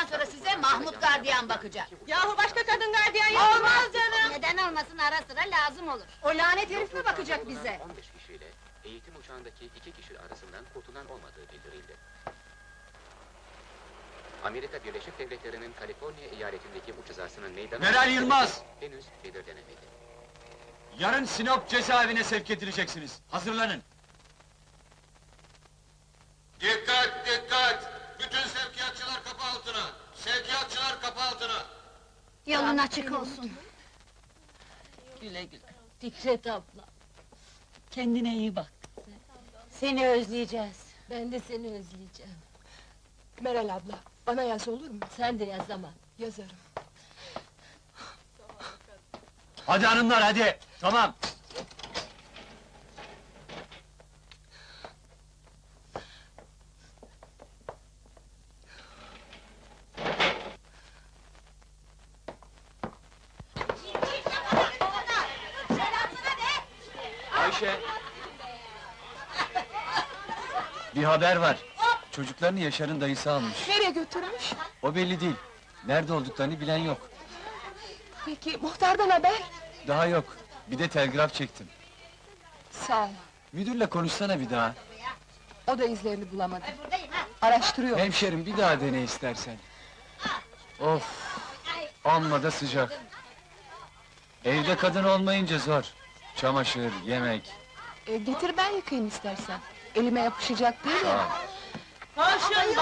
Bundan sonra size Mahmut gardiyan bakacak. Yahu başka kadın gardiyan yok Olmaz canım! Neden olmasın ara sıra lazım olur. O lanet herif mi bakacak bize? 15 kişiyle eğitim uçağındaki iki kişi arasından kurtulan olmadığı bildirildi. Amerika Birleşik Devletleri'nin Kaliforniya eyaletindeki uç hizasının meydana... Meral Yılmaz! Henüz belirlenemedi. Yarın Sinop cezaevine sevk edileceksiniz. Hazırlanın. Dikkat dikkat! Bütün! Sevkiyatçılar kapı altına! Yolun açık olsun. Güle güle. Fikret abla. Kendine iyi bak. Seni özleyeceğiz. Ben de seni özleyeceğim. Meral abla, bana yaz olur mu? Sen de yaz ama. Yazarım. Hadi hanımlar hadi. Tamam. Ayşe. Bir haber var. Çocuklarını Yaşar'ın dayısı almış. Nereye götürmüş? O belli değil. Nerede olduklarını bilen yok. Peki, muhtardan haber? Daha yok. Bir de telgraf çektim. Sağ ol. Müdürle konuşsana bir daha. O da izlerini bulamadı. Araştırıyor. Hemşerim bir daha dene istersen. Of! Amma da sıcak. Evde kadın olmayınca zor. Çamaşır, yemek. E, getir ben yıkayayım istersen. Elime yapışacak değil ya. Aa, Koşun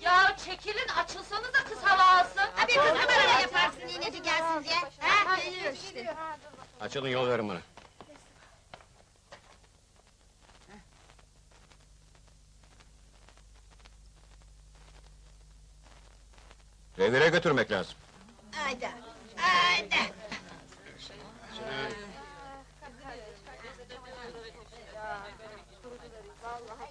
Ya çekilin açılsanıza kız hava alsın. Hadi kız hemen yaparsın iğneci gelsin diye. Ha, geliyor işte. Açılın yol verin bana. Revire götürmek lazım. Haydi. Haydi.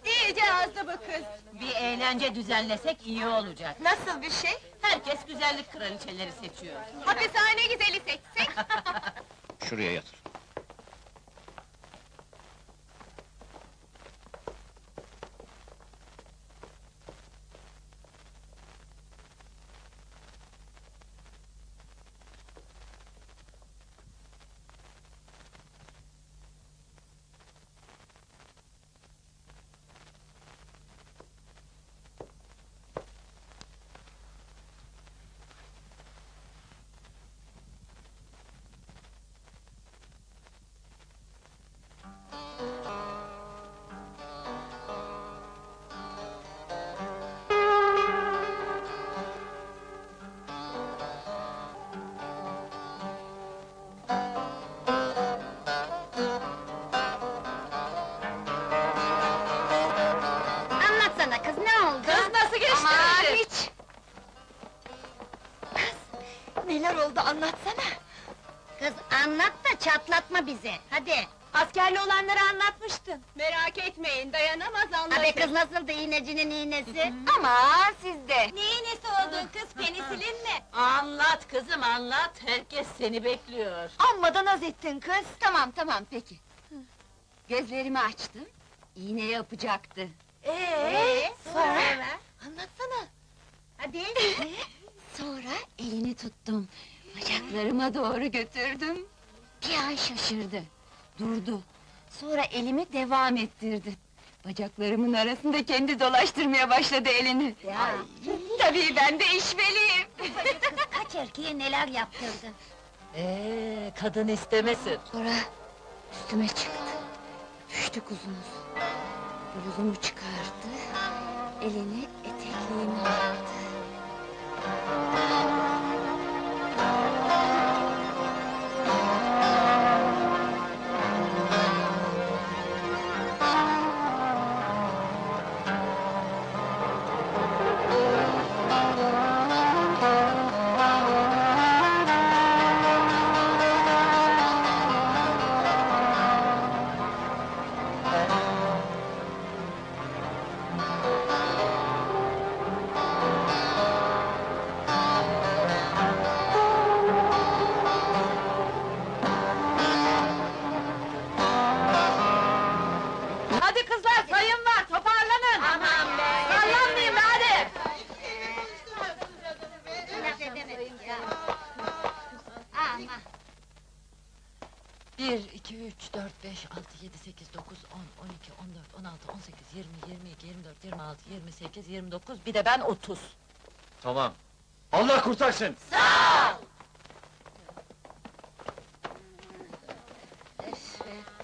İyice azdı bu kız. Bir eğlence düzenlesek iyi olacak. Nasıl bir şey? Herkes güzellik kraliçeleri seçiyor. Hapishane güzeli seçsek. Şuraya yatır. Oldu anlatsana. Kız anlat da çatlatma bizi. Hadi. Askerli olanları anlatmıştın. Merak etmeyin, dayanamaz anlatır. Abi kız nasıldı iğnecinin iğnesi? Ama sizde. Ne iğnesi oldun kız penisilin mi? Anlat kızım anlat. Herkes seni bekliyor. Amma naz ettin kız. Tamam tamam peki. Gözlerimi açtım. İğne yapacaktı. Ee, sonra? Anlatsana. Hadi. Elini tuttum. Bacaklarıma doğru götürdüm. Bir an şaşırdı. Durdu. Sonra elimi devam ettirdi. Bacaklarımın arasında kendi dolaştırmaya başladı elini. Ya. Tabii ben de işveliyim. Ufacık kız kaç erkeğe neler yaptırdı. Ee, kadın istemesin. Sonra üstüme çıktı. Düştü kuzumuz. Bluzumu çıkardı. Elini etekliğime attı. 2, 3, 4, 5, 6, 7, 8, 9, 10, 12, 14, 16, 18, 20, 22, 24, 26, 28, 29, bir de ben 30. Tamam. Allah kurtarsın! Sağ ol!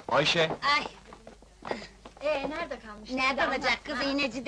Ayşe, Ay, Ee nerede kalmıştık? Nerede olacak kız iğneci.